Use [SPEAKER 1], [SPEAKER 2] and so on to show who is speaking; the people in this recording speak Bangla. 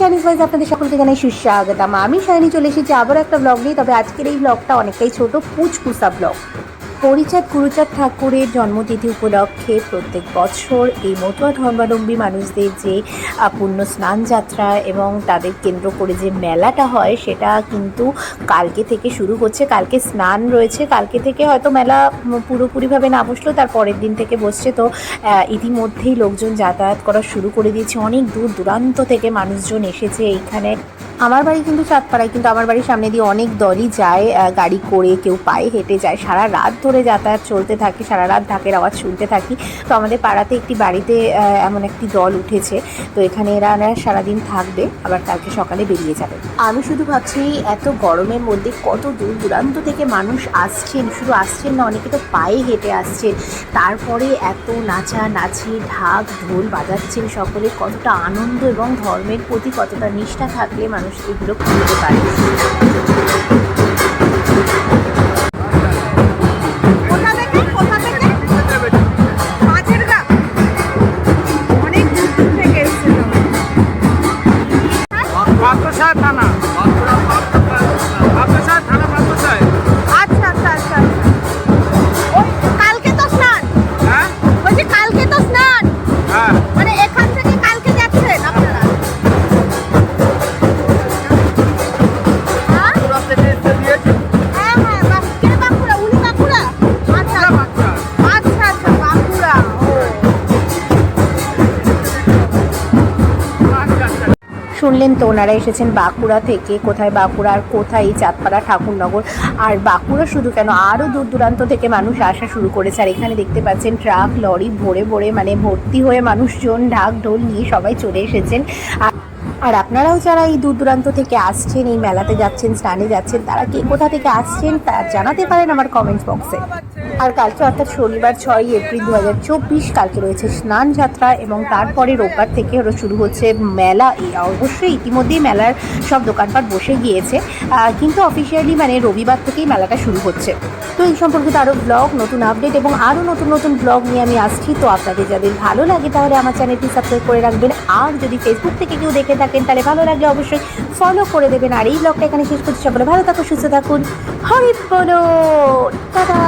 [SPEAKER 1] চাইনিজ ওয়াইজ আপনাদের সকলকে জানাই সুস্বাগতম। আমি শাইনি চলে এসেছি আবার একটা ব্লগ নিয়ে, তবে আজকের এই ব্লগটা অনেকটাই ছোট পুচকুসা ব্লগ পরিচাঁদ গুরুচাঁদ ঠাকুরের জন্মতিথি উপলক্ষে প্রত্যেক বছর এই মতুয়া ধর্মাবলম্বী মানুষদের যে পুণ্য স্নান যাত্রা এবং তাদের কেন্দ্র করে যে মেলাটা হয়, সেটা কিন্তু কালকে থেকে শুরু হচ্ছে। কালকে স্নান রয়েছে। কালকে থেকে হয়তো মেলা পুরোপুরিভাবে না বসলেও তার পরের দিন থেকে বসছে। তো ইতিমধ্যেই লোকজন যাতায়াত করা শুরু করে দিয়েছে। অনেক দূর দূরান্ত থেকে মানুষজন এসেছে এইখানে। আমার বাড়ি কিন্তু চাঁদপাড়ায়, কিন্তু আমার বাড়ির সামনে দিয়ে অনেক দলই যায় গাড়ি করে কেউ পায়ে হেঁটে যায়। সারা রাত ধরে যাতায়াত চলতে থাকে, সারা রাত ঢাকের আওয়াজ শুনতে থাকি। তো আমাদের পাড়াতে একটি বাড়িতে এমন একটি দল উঠেছে। তো এখানে এরা এরা সারাদিন থাকবে, আবার কালকে সকালে বেরিয়ে যাবে। আমি শুধু ভাবছি, এত গরমের মধ্যে কত দূর দূরান্ত থেকে মানুষ আসছেন? শুধু আসছেন না, অনেকে তো পায়ে হেঁটে আসছেন। তারপরে এত নাচা নাচি ঢাক ঢোল বাজাচ্ছেন সকলে। কতটা আনন্দ এবং ধর্মের প্রতি কতটা নিষ্ঠা থাকলে মানুষ এগুলো খুলতে পারে।
[SPEAKER 2] পাত্রসাহেব থানা।
[SPEAKER 1] শুনলেন তো, ওনারা এসেছেন বাঁকুড়া থেকে। কোথায় বাঁকুড়া আর কোথায় এই চাঁদপাড়া ঠাকুরনগর? আর বাঁকুড়া শুধু কেন আরও দূর দূরান্ত থেকে মানুষ আসা শুরু করেছে। আর এখানে দেখতে পাচ্ছেন ট্রাক, লরি, ভরে ভরে মানে ভর্তি হয়ে মানুষজন ঢাক ঢোল নিয়ে সবাই চলে এসেছেন। আর আর আপনারাও যারা এই দূর দূরান্ত থেকে আসছেন, এই মেলাতে যাচ্ছেন স্নানে যাচ্ছেন, তারা কে কোথা থেকে আসছেন তা জানাতে পারেন আমার কমেন্ট বক্সে আর কালকে অর্থাৎ শনিবার ছয় এপ্রিল দু হাজার চব্বিশ কালকে রয়েছে স্নান যাত্রা এবং তারপরে রোববার থেকে হলো শুরু হচ্ছে মেলা। অবশ্যই ইতিমধ্যেই মেলার সব দোকানপাট বসে গিয়েছে। কিন্তু অফিসিয়ালি মানে রবিবার থেকেই মেলাটা শুরু হচ্ছে। তো এই সম্পর্কিত আরও ব্লগ নতুন আপডেট এবং আরও নতুন নতুন ব্লগ নিয়ে আমি আসছি। তো আপনাদের যাদের ভালো লাগে তাহলে আমার চ্যানেলটি সাবস্ক্রাইব করে রাখবেন। আর যদি ফেসবুক থেকে কেউ দেখে থাকেন তাহলে ভালো লাগলে অবশ্যই ফলো করে দেবেন। আর এই ব্লগটা এখানে শেষ করছি। সকলে ভালো থাকুন, সুস্থ থাকুন। হরি বলো টাটা!